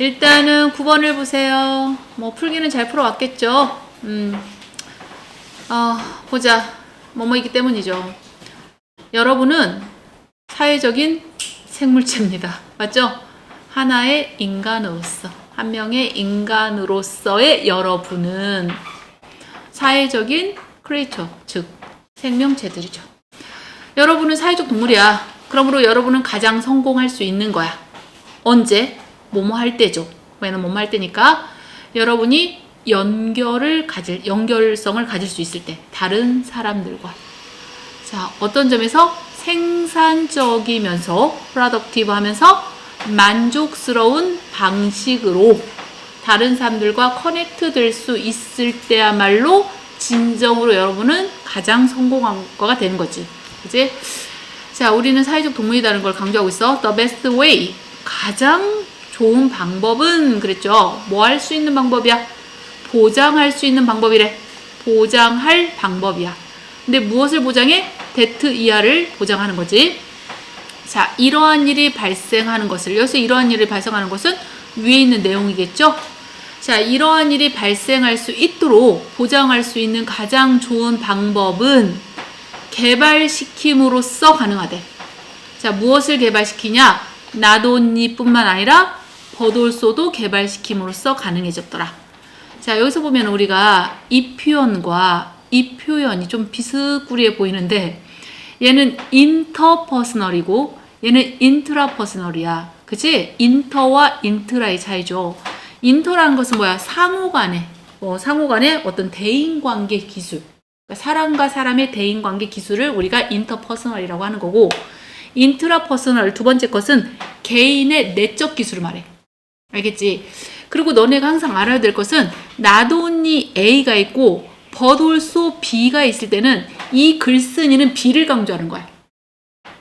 일단은 9번을 보세요. 뭐 풀기는 잘 풀어왔겠죠? 음. 아, 보자. 뭐뭐이기 때문이죠. 여러분은 사회적인 생물체입니다. 맞죠? 하나의 인간으로서, 한 명의 인간으로서의 여러분은 사회적인 크리에이터, 즉 생명체들이죠. 여러분은 사회적 동물이야. 그러므로 여러분은 가장 성공할 수 있는 거야. 언제? 뭐뭐 할 때죠. 왜냐면 뭐뭐 할 때니까 여러분이 연결을 가질 연결성을 가질 수 있을 때 다른 사람들과 자 어떤 점에서 생산적이면서 productive 하면서 만족스러운 방식으로 다른 사람들과 커넥트 될 수 있을 때야말로 진정으로 여러분은 가장 성공한 거가 되는 거지. 그지? 자, 우리는 사회적 동물이라는 걸 강조하고 있어. The best way. 가장 좋은 방법은 그랬죠. 뭐 할 수 있는 방법이야? 보장할 수 있는 방법이래. 보장할 방법이야. 근데 무엇을 보장해? 데트 이하를 보장하는 거지. 자, 이러한 일이 발생하는 것을, 여기서 이러한 일이 발생하는 것은 위에 있는 내용이겠죠? 자, 이러한 일이 발생할 수 있도록 보장할 수 있는 가장 좋은 방법은 개발시킴으로써 가능하대. 자, 무엇을 개발시키냐? 나돈니뿐만 아니라 버돌소도 개발시킴으로써 가능해졌더라. 자, 여기서 보면 우리가 이 표현과 이 표현이 좀 비스꾸리해 보이는데 얘는 인터퍼스널이고 얘는 인트라퍼스널이야. 그치? 인터와 인트라의 차이죠. 인터라는 것은 뭐야? 상호간의 뭐 상호 간의 어떤 대인관계 기술. 그러니까 사람과 사람의 대인관계 기술을 우리가 인터퍼스널이라고 하는 거고 인트라퍼스널 두 번째 것은 개인의 내적 기술을 말해. 알겠지? 그리고 너네가 항상 알아야 될 것은 나도니 A가 있고 버돌소 B가 있을 때는 이 글쓴이는 B를 강조하는 거야.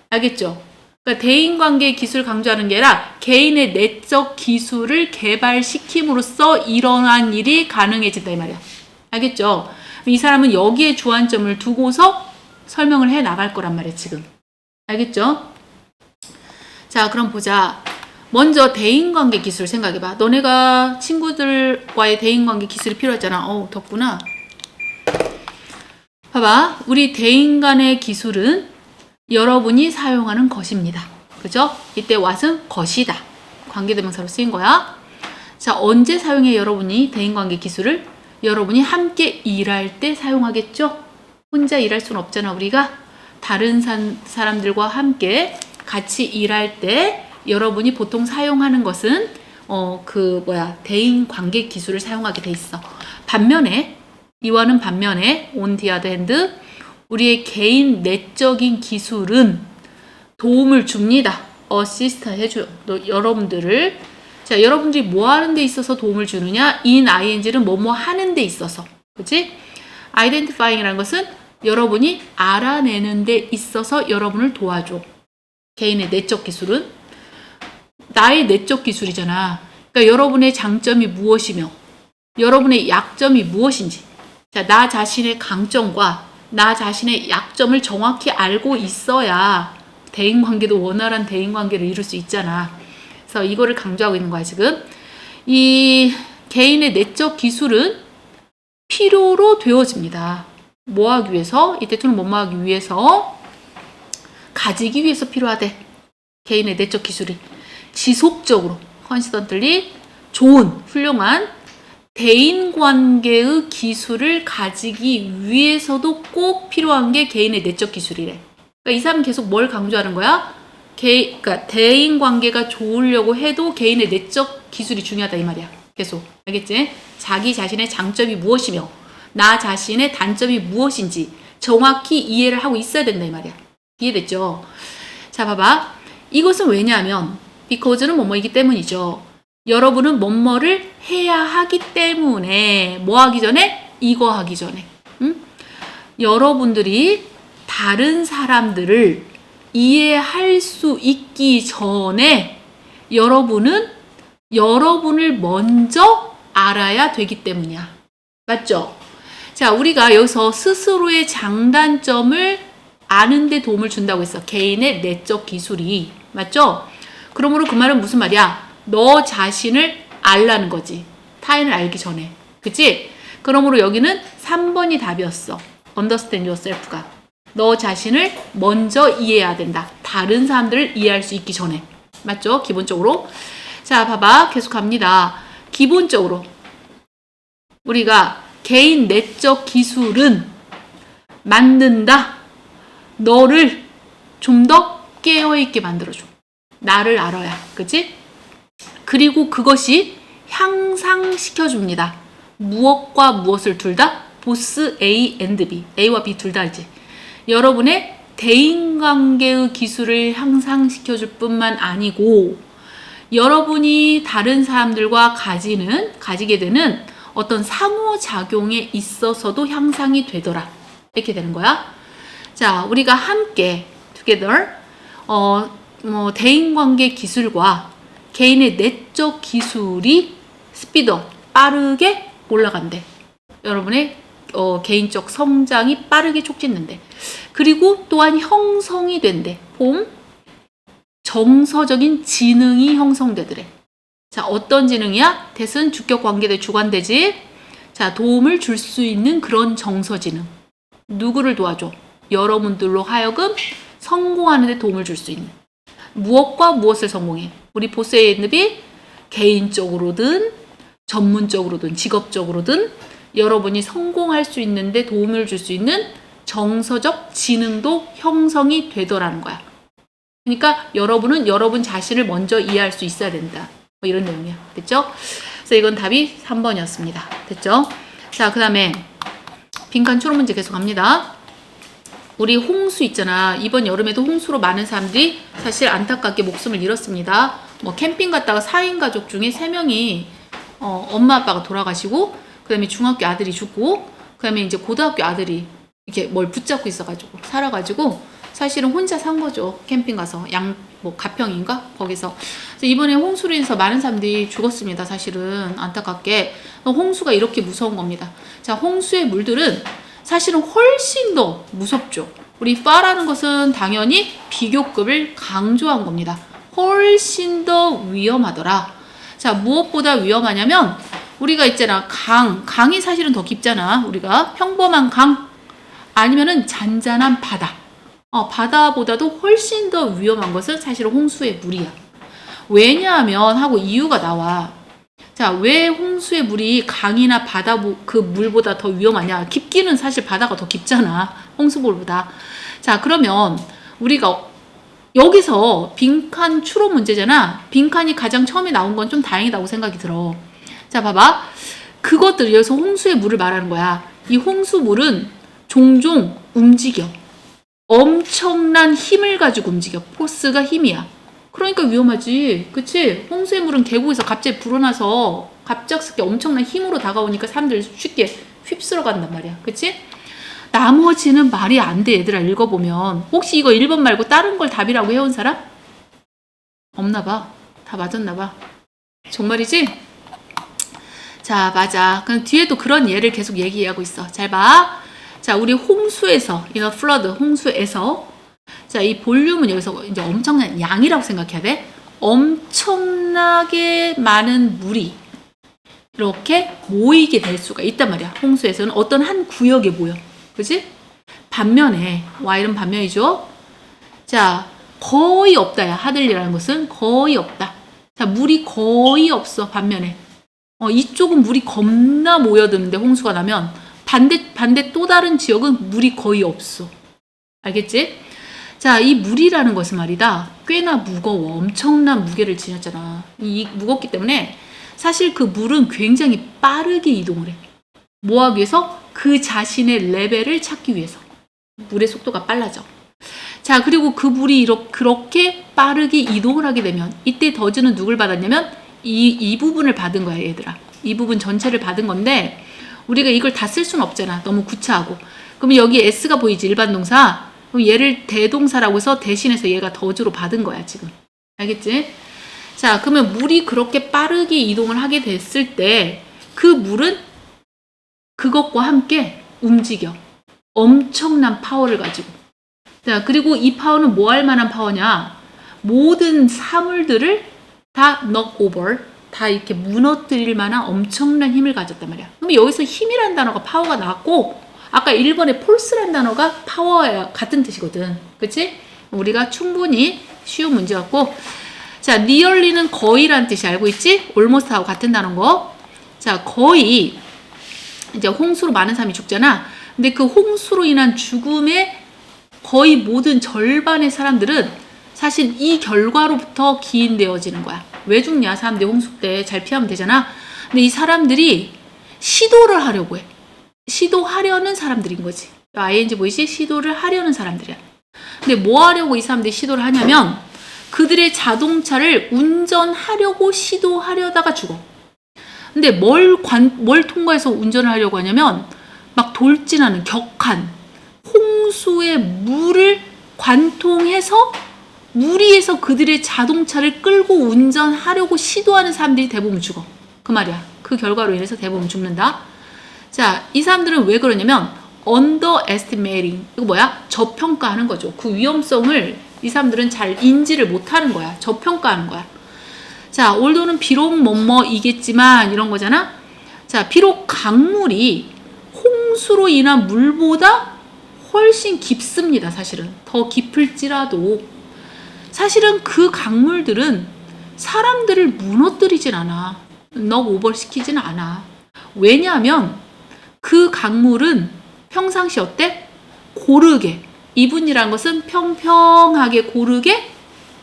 알겠죠? 그러니까 대인관계 기술 강조하는 게 아니라 개인의 내적 기술을 개발시킴으로써 일어난 일이 가능해진다 이 말이야. 알겠죠? 이 사람은 여기에 주안점을 두고서 설명을 해 나갈 거란 말이야 지금. 알겠죠? 자 그럼 보자. 먼저 대인관계 기술 생각해봐. 너네가 친구들과의 대인관계 기술이 필요하잖아. 어우 덥구나. 봐봐. 우리 대인 간의 기술은 여러분이 사용하는 것입니다. 그죠? 이때 what은 것이다. 관계대명사로 쓰인 거야. 자, 언제 사용해 여러분이 대인관계 기술을? 여러분이 함께 일할 때 사용하겠죠? 혼자 일할 수는 없잖아, 우리가. 다른 산, 사람들과 함께 같이 일할 때 여러분이 보통 사용하는 것은 어, 그 뭐야, 대인 관계 기술을 사용하게 돼 있어. 반면에 이와는 반면에 other hand 우리의 개인 내적인 기술은 도움을 줍니다. 어시스트 해줘요. 너, 여러분들을. 자, 여러분들이 뭐 하는 데 있어서 도움을 주느냐? in ing는 뭐뭐 하는 데 있어서. 그치? identifying이라는 것은 여러분이 알아내는 데 있어서 여러분을 도와줘. 개인의 내적 기술은 나의 내적 기술이잖아. 그러니까 여러분의 장점이 무엇이며 여러분의 약점이 무엇인지 자, 나 자신의 강점과 나 자신의 약점을 정확히 알고 있어야 대인 관계도 원활한 대인 관계를 이룰 수 있잖아. 그래서 이거를 강조하고 있는 거야, 지금. 이 개인의 내적 기술은 필요로 되어집니다. 뭐 하기 위해서? 이때 투는 뭐뭐 하기 위해서? 가지기 위해서 필요하대. 개인의 내적 기술이. 지속적으로, 컨시던틀리 좋은, 훌륭한 대인 관계의 기술을 가지기 위해서도 꼭 필요한 게 개인의 내적 기술이래. 그러니까 이 사람은 계속 뭘 강조하는 거야? 개, 그러니까 대인 관계가 좋으려고 해도 개인의 내적 기술이 중요하다 이 말이야. 계속 알겠지? 자기 자신의 장점이 무엇이며 나 자신의 단점이 무엇인지 정확히 이해를 하고 있어야 된다 이 말이야. 이해됐죠? 자 봐봐. 이것은 왜냐하면 because는 뭐뭐이기 때문이죠. 여러분은 뭐뭐를 해야 하기 때문에 뭐 하기 전에 이거 하기 전에 응? 여러분들이 다른 사람들을 이해할 수 있기 전에 여러분은 여러분을 먼저 알아야 되기 때문이야. 맞죠? 자, 우리가 여기서 스스로의 장단점을 아는 데 도움을 준다고 했어. 개인의 내적 기술이. 맞죠? 그러므로 그 말은 무슨 말이야? 너 자신을 알라는 거지. 타인을 알기 전에. 그치? 그러므로 여기는 3번이 답이었어. understand yourself가. 너 자신을 먼저 이해해야 된다. 다른 사람들을 이해할 수 있기 전에. 맞죠? 기본적으로. 자, 봐봐. 계속 갑니다. 기본적으로. 우리가 개인 내적 기술은 만든다. 너를 좀 더 깨어있게 만들어줘. 나를 알아야. 그치? 그리고 그것이 향상시켜줍니다. 무엇과 무엇을 둘 다? 보스 A and B. A와 B 둘 다이지. 여러분의 대인관계의 기술을 향상시켜줄 뿐만 아니고 여러분이 다른 사람들과 가지는 가지게 되는 어떤 상호작용에 있어서도 향상이 되더라. 이렇게 되는 거야. 자, 우리가 함께 together 어, 뭐 대인관계 기술과 개인의 내적 기술이 스피더 빠르게 올라간대. 여러분의 어, 개인적 성장이 빠르게 촉진된대. 그리고 또한 형성이 된대. 봄 정서적인 지능이 형성되더래. 자, 어떤 지능이야? 대은 주격 관계대 주관대지. 자, 도움을 줄 수 있는 그런 정서 지능. 누구를 도와줘? 여러분들로 하여금 성공하는 데 도움을 줄 수 있는. 무엇과 무엇을 성공해? 우리 보스 에이드비 개인적으로든 전문적으로든 직업적으로든 여러분이 성공할 수 있는데 도움을 줄 수 있는 정서적 지능도 형성이 되더라는 거야. 그러니까 여러분은 여러분 자신을 먼저 이해할 수 있어야 된다. 뭐 이런 내용이야. 됐죠? 그래서 이건 답이 3번이었습니다. 됐죠? 자, 그 다음에 빈칸 추론 문제 계속 갑니다. 우리 홍수 있잖아. 이번 여름에도 홍수로 많은 사람들이 사실 안타깝게 목숨을 잃었습니다. 뭐 캠핑 갔다가 4인 가족 중에 3명이 어, 엄마 아빠가 돌아가시고 그다음에 중학교 아들이 죽고 그다음에 이제 고등학교 아들이 이렇게 뭘 붙잡고 있어가지고 살아가지고 사실은 혼자 산 거죠. 캠핑 가서 양 뭐 가평인가? 거기서 이번에 홍수로 인해서 많은 사람들이 죽었습니다 사실은. 안타깝게. 홍수가 이렇게 무서운 겁니다. 자 홍수의 물들은 사실은 훨씬 더 무섭죠. 우리 파라는 것은 당연히 비교급을 강조한 겁니다. 훨씬 더 위험하더라. 자 무엇보다 위험하냐면 우리가 있잖아 강. 강이 사실은 더 깊잖아 우리가. 평범한 강. 아니면은 잔잔한 바다. 어, 바다보다도 훨씬 더 위험한 것은 사실 홍수의 물이야. 왜냐하면 하고 이유가 나와 자 왜 홍수의 물이 강이나 바다 그 물보다 더 위험하냐 깊기는 사실 바다가 더 깊잖아 홍수물보다 자 그러면 우리가 여기서 빈칸 추론 문제잖아 빈칸이 가장 처음에 나온 건 좀 다행이다고 생각이 들어 자, 봐봐. 그것들, 여기서 홍수의 물을 말하는 거야. 이 홍수물은 종종 움직여. 엄청난 힘을 가지고 움직여. 포스가 힘이야. 그러니까 위험하지. 그치? 홍수의 물은 계곡에서 갑자기 불어나서 갑작스럽게 엄청난 힘으로 다가오니까 사람들 쉽게 휩쓸어 간단 말이야. 그치? 나머지는 말이 안 돼, 얘들아. 읽어보면. 혹시 이거 1번 말고 다른 걸 답이라고 해온 사람? 없나 봐. 다 맞았나 봐. 정말이지? 자, 맞아. 그럼 뒤에도 그런 예를 계속 얘기하고 있어. 잘 봐. 자, 우리 홍수에서, 이거 플러드, 홍수에서, 자, 이 볼륨은 여기서 이제 엄청난 양이라고 생각해야 돼. 엄청나게 많은 물이 이렇게 모이게 될 수가 있단 말이야. 홍수에서는 어떤 한 구역에 모여. 그지? 반면에, Y는 반면이죠. 자, 거의 없다야. 하들리라는 것은 거의 없다. 자, 물이 거의 없어. 반면에. 어, 이쪽은 물이 겁나 모여드는데 홍수가 나면 반대 반대 또 다른 지역은 물이 거의 없어. 알겠지? 자, 이 물이라는 것은 말이다. 꽤나 무거워. 엄청난 무게를 지녔잖아. 이 무겁기 때문에 사실 그 물은 굉장히 빠르게 이동을 해. 뭐 하기 위해서? 그 자신의 레벨을 찾기 위해서. 물의 속도가 빨라져. 자, 그리고 그 물이 이렇게 그렇게 빠르게 이동을 하게 되면 이때 더즈는 누굴 받았냐면 이, 이 부분을 받은 거야, 얘들아. 이 부분 전체를 받은 건데, 우리가 이걸 다 쓸 수는 없잖아. 너무 구차하고. 그럼 여기 S가 보이지, 일반 동사. 그럼 얘를 대동사라고 해서 대신해서 얘가 더즈로 받은 거야, 지금. 알겠지? 자, 그러면 물이 그렇게 빠르게 이동을 하게 됐을 때, 그 물은 그것과 함께 움직여. 엄청난 파워를 가지고. 자, 그리고 이 파워는 뭐 할 만한 파워냐? 모든 사물들을 다 knock over, 다 이렇게 무너뜨릴 만한 엄청난 힘을 가졌단 말이야. 그럼 여기서 힘이란 단어가 파워가 나왔고 아까 1번의 폴스란 단어가 파워야 같은 뜻이거든. 그치? 우리가 충분히 쉬운 문제 같고 자, nearly는 거의란 뜻이 알고 있지? almost하고 같은 단어인 거. 자, 거의 이제 홍수로 많은 사람이 죽잖아. 근데 그 홍수로 인한 죽음의 거의 모든 절반의 사람들은 사실 이 결과로부터 기인되어지는 거야. 왜 죽냐? 사람들이 홍수 때 잘 피하면 되잖아. 근데 이 사람들이 시도를 하려고 해. 시도하려는 사람들인 거지. ing 보이시? 시도를 하려는 사람들이야. 근데 뭐 하려고 이 사람들이 시도를 하냐면 그들의 자동차를 운전하려고 시도하려다가 죽어. 근데 뭘, 관, 뭘 통과해서 운전을 하려고 하냐면 막 돌진하는 격한 홍수의 물을 관통해서 물 위에서 그들의 자동차를 끌고 운전하려고 시도하는 사람들이 대부분 죽어. 그 말이야. 그 결과로 인해서 대부분 죽는다. 자, 이 사람들은 왜 그러냐면 underestimating 이거 뭐야? 저평가하는 거죠. 그 위험성을 이 사람들은 잘 인지를 못하는 거야. 저평가하는 거야. 자, 올도는 비록 뭐뭐이겠지만 이런 거잖아. 자, 비록 강물이 홍수로 인한 물보다 훨씬 깊습니다. 사실은 더 깊을지라도 사실은 그 강물들은 사람들을 무너뜨리진 않아. 넉 오버시키진 않아. 왜냐하면 그 강물은 평상시 어때? 고르게 이분이란 것은 평평하게 고르게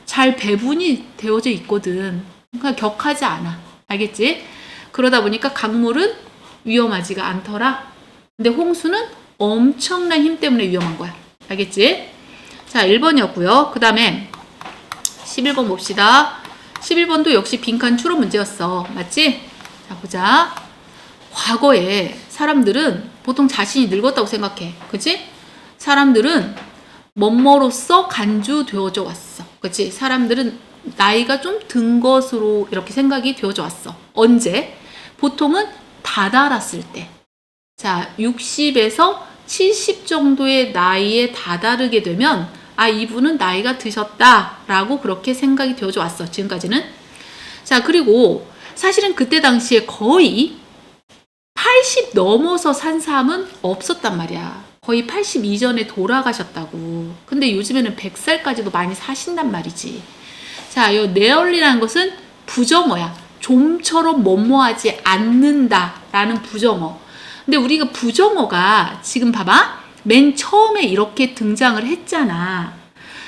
잘 배분이 되어져 있거든. 그러니까 격하지 않아. 알겠지? 그러다 보니까 강물은 위험하지가 않더라. 근데 홍수는 엄청난 힘 때문에 위험한 거야. 알겠지? 자, 1번이었고요. 그 다음에 11번 봅시다. 11번도 역시 빈칸 추론 문제였어. 맞지? 자, 보자. 과거에 사람들은 보통 자신이 늙었다고 생각해. 그치? 사람들은 뭐뭐로서 간주되어져 왔어. 그치? 사람들은 나이가 좀 든 것으로 이렇게 생각이 되어져 왔어. 언제? 보통은 다다랐을 때. 자, 60에서 70 정도의 나이에 다다르게 되면 아, 이분은 나이가 드셨다라고 그렇게 생각이 되어져 왔어. 지금까지는. 자, 그리고 사실은 그때 당시에 거의 80 넘어서 산 사람은 없었단 말이야. 거의 80 이전에 돌아가셨다고. 근데 요즘에는 100살까지도 많이 사신단 말이지. 자, 요 네얼리라는 것은 부정어야. 좀처럼 뭐뭐하지 않는다라는 부정어. 근데 우리가 부정어가 지금 봐봐. 맨 처음에 이렇게 등장을 했잖아.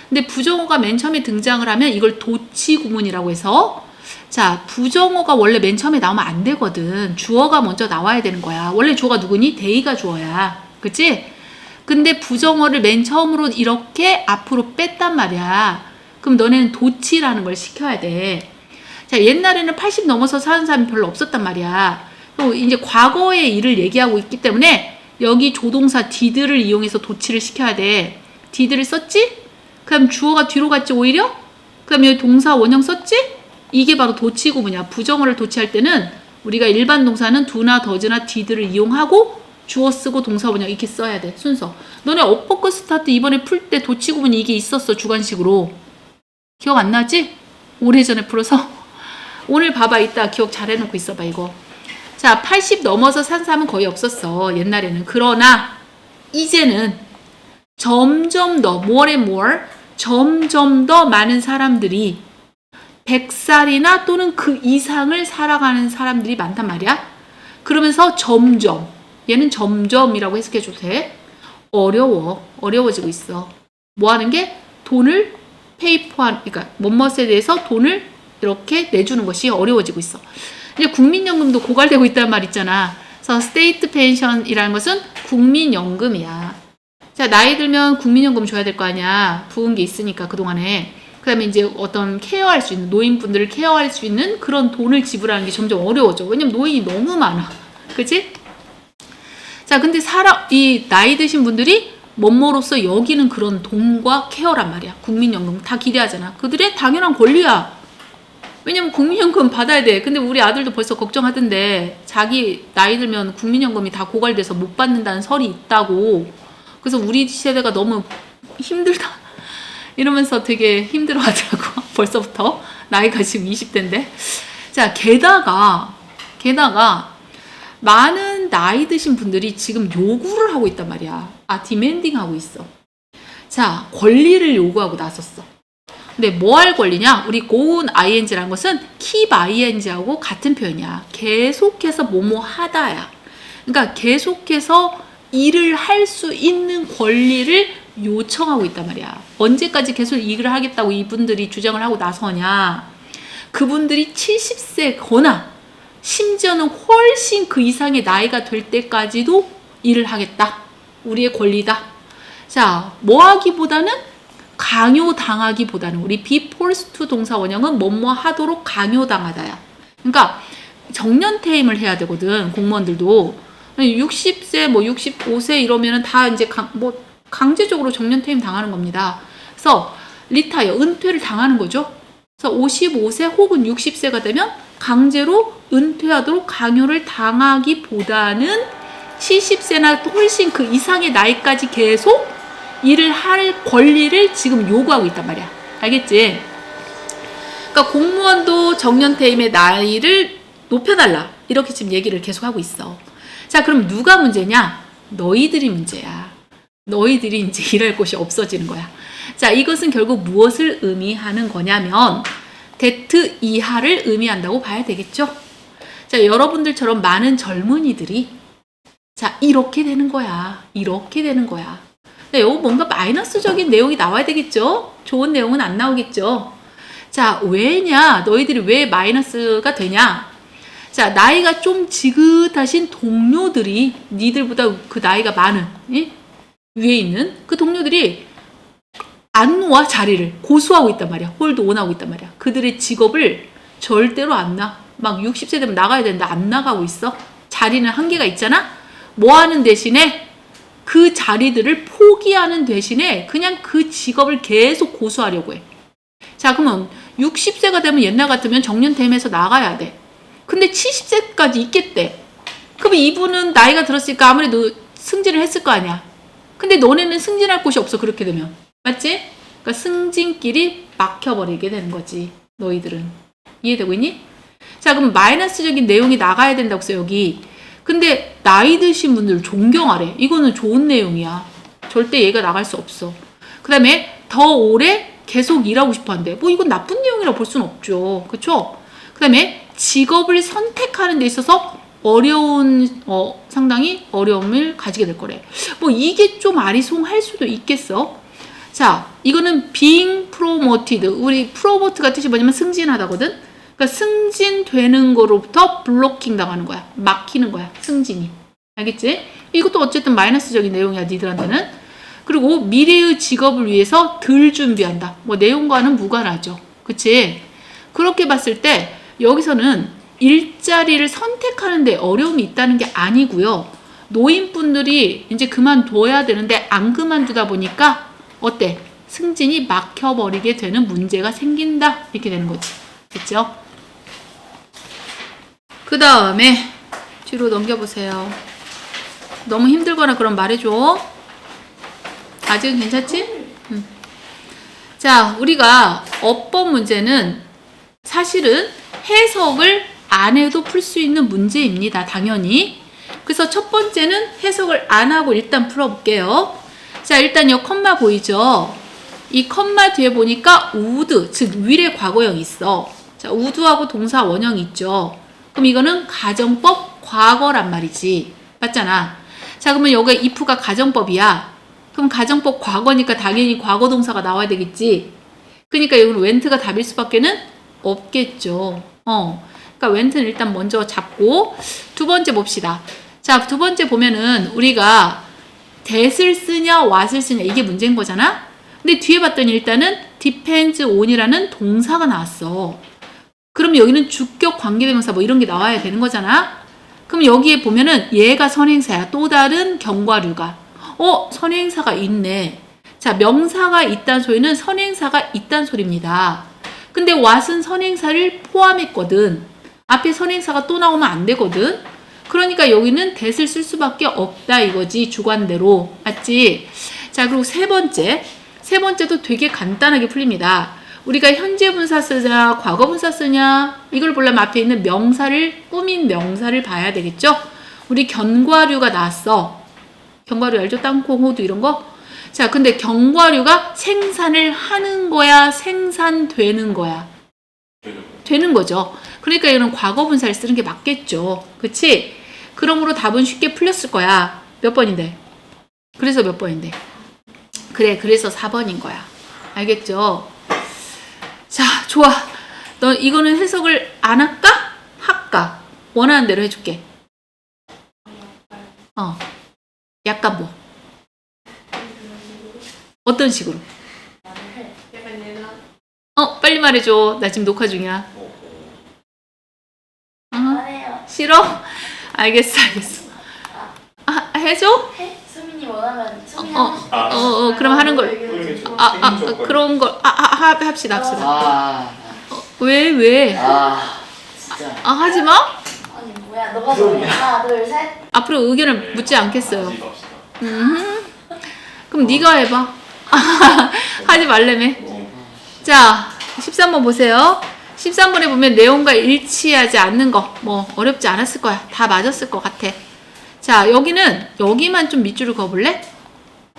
근데 부정어가 맨 처음에 등장을 하면 이걸 도치 구문이라고 해서 자, 부정어가 원래 맨 처음에 나오면 안 되거든. 주어가 먼저 나와야 되는 거야. 원래 주어가 누구니? 대의가 주어야. 그치? 근데 부정어를 맨 처음으로 이렇게 앞으로 뺐단 말이야. 그럼 너네는 도치라는 걸 시켜야 돼. 자, 옛날에는 80 넘어서 사는 사람이 별로 없었단 말이야. 또 이제 과거의 일을 얘기하고 있기 때문에 여기 조동사 디드를 이용해서 도치를 시켜야 돼. 디드를 썼지? 그럼 주어가 뒤로 갔지 오히려? 그럼 여기 동사 원형 썼지? 이게 바로 도치 구문이야. 부정어를 도치할 때는 우리가 일반 동사는 do나 does나 did를 이용하고 주어 쓰고 동사 원형 이렇게 써야 돼. 순서. 너네 어퍼컷 스타트 이번에 풀 때 도치 구문이 이게 있었어. 주관식으로. 기억 안 나지? 오래전에 풀어서. 오늘 봐봐. 이따 기억 잘 해놓고 있어봐 이거. 자, 80 넘어서 산 사람은 거의 없었어. 옛날에는. 그러나 이제는 점점 더 more and more 점점 더 많은 사람들이 100살이나 또는 그 이상을 살아가는 사람들이 많단 말이야. 그러면서 점점 얘는 점점이라고 해석해 줘도 돼. 어려워. 어려워지고 있어. 뭐 하는 게 돈을 페이퍼한 그러니까 뭐뭇에 대해서 돈을 이렇게 내주는 것이 어려워지고 있어. 이제 국민연금도 고갈되고 있다는 말 있잖아. 그래서 스테이트 펜션이라는 것은 국민연금이야. 자, 나이 들면 국민연금 줘야 될 거 아니야. 부은 게 있으니까 그동안에. 그 다음에 이제 어떤 케어할 수 있는, 노인분들을 케어할 수 있는 그런 돈을 지불하는 게 점점 어려워져. 왜냐면 노인이 너무 많아. 그치? 자, 근데 사람, 이 나이 드신 분들이 뭐뭐로서 여기는 그런 돈과 케어란 말이야. 국민연금 다 기대하잖아. 그들의 당연한 권리야. 왜냐면 국민연금 받아야 돼. 근데 우리 아들도 벌써 걱정하던데 자기 나이 들면 국민연금이 다 고갈돼서 못 받는다는 설이 있다고. 그래서 우리 세대가 너무 힘들다. 이러면서 되게 힘들어 하더라고. 벌써부터. 나이가 지금 20대인데. 자, 자, 게다가, 게다가, 많은 나이 드신 분들이 지금 요구를 하고 있단 말이야. 아, 디맨딩 하고 있어. 자, 권리를 요구하고 나섰어. 근데 뭐 할 권리냐? 우리 고운 ing라는 것은 keep ing하고 같은 표현이야. 계속해서 뭐뭐 하다야. 그러니까 계속해서 일을 할 수 있는 권리를 요청하고 있단 말이야. 언제까지 계속 일을 하겠다고 이분들이 주장을 하고 나서냐? 그분들이 70세거나 심지어는 훨씬 그 이상의 나이가 될 때까지도 일을 하겠다. 우리의 권리다. 자, 뭐 하기보다는 강요당하기보다는 우리 be forced to 동사 원형은 뭐뭐 하도록 강요당하다야. 그러니까 정년 퇴임을 해야 되거든 공무원들도 60세 뭐 65세 이러면은 다 이제 강, 뭐 강제적으로 정년퇴임 당하는 겁니다. 그래서 리타이어 은퇴를 당하는 거죠. 그래서 55세 혹은 60세가 되면 강제로 은퇴하도록 강요를 당하기보다는 70세나 훨씬 그 이상의 나이까지 계속 일을 할 권리를 지금 요구하고 있단 말이야. 알겠지? 그러니까 공무원도 정년퇴임의 나이를 높여달라. 이렇게 지금 얘기를 계속 하고 있어. 자, 그럼 누가 문제냐? 너희들이 문제야. 너희들이 이제 일할 곳이 없어지는 거야. 자, 이것은 결국 무엇을 의미하는 거냐면, 데트 이하를 의미한다고 봐야 되겠죠? 자, 여러분들처럼 많은 젊은이들이, 자, 이렇게 되는 거야. 이렇게 되는 거야. 네, 요거 뭔가 마이너스적인 내용이 나와야 되겠죠? 좋은 내용은 안 나오겠죠? 자, 왜냐? 너희들이 왜 마이너스가 되냐? 자, 나이가 좀 지긋하신 동료들이 니들보다 그 나이가 많은 예? 위에 있는 그 동료들이 안 놓아 자리를 고수하고 있단 말이야. 홀드 온하고 있단 말이야. 그들의 직업을 절대로 안 나. 막 60세 되면 나가야 되는데 안 나가고 있어. 자리는 한계가 있잖아. 뭐 하는 대신에 그 자리들을 포기하는 대신에 그냥 그 직업을 계속 고수하려고 해. 자, 그러면 60세가 되면 옛날 같으면 정년퇴임해서 나가야 돼. 근데 70세까지 있겠대. 그럼 이분은 나이가 들었으니까 아무래도 승진을 했을 거 아니야. 근데 너네는 승진할 곳이 없어, 그렇게 되면. 맞지? 그러니까 승진길이 막혀버리게 되는 거지. 너희들은. 이해되고 있니? 자, 그럼 마이너스적인 내용이 나가야 된다고 써, 여기. 근데 나이 드신 분들 존경하래. 이거는 좋은 내용이야. 절대 얘가 나갈 수 없어. 그 다음에 더 오래 계속 일하고 싶어 한대. 뭐 이건 나쁜 내용이라 볼 수는 없죠. 그쵸? 그 다음에 직업을 선택하는 데 있어서 어려운, 어, 상당히 어려움을 가지게 될 거래. 뭐 이게 좀 아리송할 수도 있겠어. 자, 이거는 being promoted. 우리 promote가 뜻이 뭐냐면 승진하다거든. 그러니까 승진되는 거로부터 블로킹 당하는 거야. 막히는 거야. 승진이. 알겠지? 이것도 어쨌든 마이너스적인 내용이야, 니들한테는. 그리고 미래의 직업을 위해서 덜 준비한다. 뭐 내용과는 무관하죠. 그치? 그렇게 봤을 때 여기서는 일자리를 선택하는데 어려움이 있다는 게 아니고요. 노인분들이 이제 그만둬야 되는데 안 그만두다 보니까 어때? 승진이 막혀버리게 되는 문제가 생긴다. 이렇게 되는 거지. 됐죠? 그 다음에 뒤로 넘겨보세요. 너무 힘들거나 그럼 말해줘. 아직은 괜찮지? 음. 자, 우리가 어법 문제는 사실은 해석을 안 해도 풀 수 있는 문제입니다. 당연히. 그래서 첫 번째는 해석을 안 하고 일단 풀어볼게요. 자, 일단 이 컴마 보이죠? 이 컴마 뒤에 보니까 우드, 즉 위례 과거형 있어. 자, 우드하고 동사 원형 있죠. 그럼 이거는 가정법 과거란 말이지. 맞잖아. 자, 그러면 여기 if가 가정법이야. 그럼 가정법 과거니까 당연히 과거 동사가 나와야 되겠지. 그러니까 이거는 웬트가 답일 수밖에는 없겠죠. 어. 그러니까 웬트는 일단 먼저 잡고 두 번째 봅시다. 자, 두 번째 보면은 우리가 that을 쓰냐 what을 쓰냐 이게 문제인 거잖아. 근데 뒤에 봤더니 일단은 depends on이라는 동사가 나왔어. 그럼 여기는 주격 관계대명사 뭐 이런 게 나와야 되는 거잖아. 그럼 여기에 보면은 얘가 선행사야. 또 다른 경과류가. 어, 선행사가 있네. 자, 명사가 있단 소리는 선행사가 있단 소리입니다. 근데 what은 선행사를 포함했거든. 앞에 선행사가 또 나오면 안 되거든. 그러니까 여기는 that을 쓸 수밖에 없다 이거지 주관대로 맞지? 자 그리고 세 번째 세 번째도 되게 간단하게 풀립니다. 우리가 현재 분사 쓰냐, 과거 분사 쓰냐, 이걸 보려면 앞에 있는 명사를, 꾸민 명사를 봐야 되겠죠? 우리 견과류가 나왔어. 견과류 알죠? 땅콩, 호두 이런 거? 자, 근데 견과류가 생산을 하는 거야, 생산되는 거야? 되는 거 죠. 그러니까 이거는 과거 분사를 쓰는 게 맞겠죠. 그치? 그러므로 답은 쉽게 풀렸을 거야. 몇 번인데? 그래서 몇 번인데? 그래, 그래서 4번인 거야. 알겠죠? 자, 좋아. 너 이거는 해석을 안 할까? 할까? 원하는 대로 해줄게. 어. 약간 뭐? 어떤 식으로? 어, 빨리 말해줘. 나 지금 녹화 중이야. 어. 싫어? 알겠어, 알겠어. 아, 해줘? 해? 수민이 원하면 수민이 어, 하고 싶어. 어, 어, 그럼 하는 걸. 아, 아, 아, 그런 걸. 아, 아, 하- 합시다, 합시다. 아, 왜, 왜? 아, 진짜. 아, 하지 마? 아니 뭐야? 너가 정해. 하나 둘 셋. 앞으로 의견을 묻지 않겠어요. 음. 그럼 네가 해봐. 하지 말래매. 자, 13번 보세요. 13번에 보면 내용과 일치하지 않는 거, 뭐, 어렵지 않았을 거야. 다 맞았을 것 같아. 자, 여기는, 여기만 좀 밑줄을 그어볼래?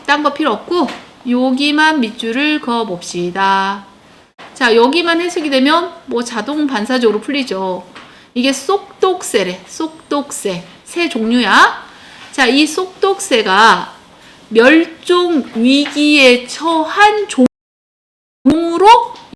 딴 거 필요 없고, 여기만 밑줄을 그어봅시다. 자, 여기만 해석이 되면, 뭐, 자동 반사적으로 풀리죠. 이게 쏙독새래, 쏙독새. 새 종류야. 자, 이 쏙독새가 멸종 위기에 처한 종으로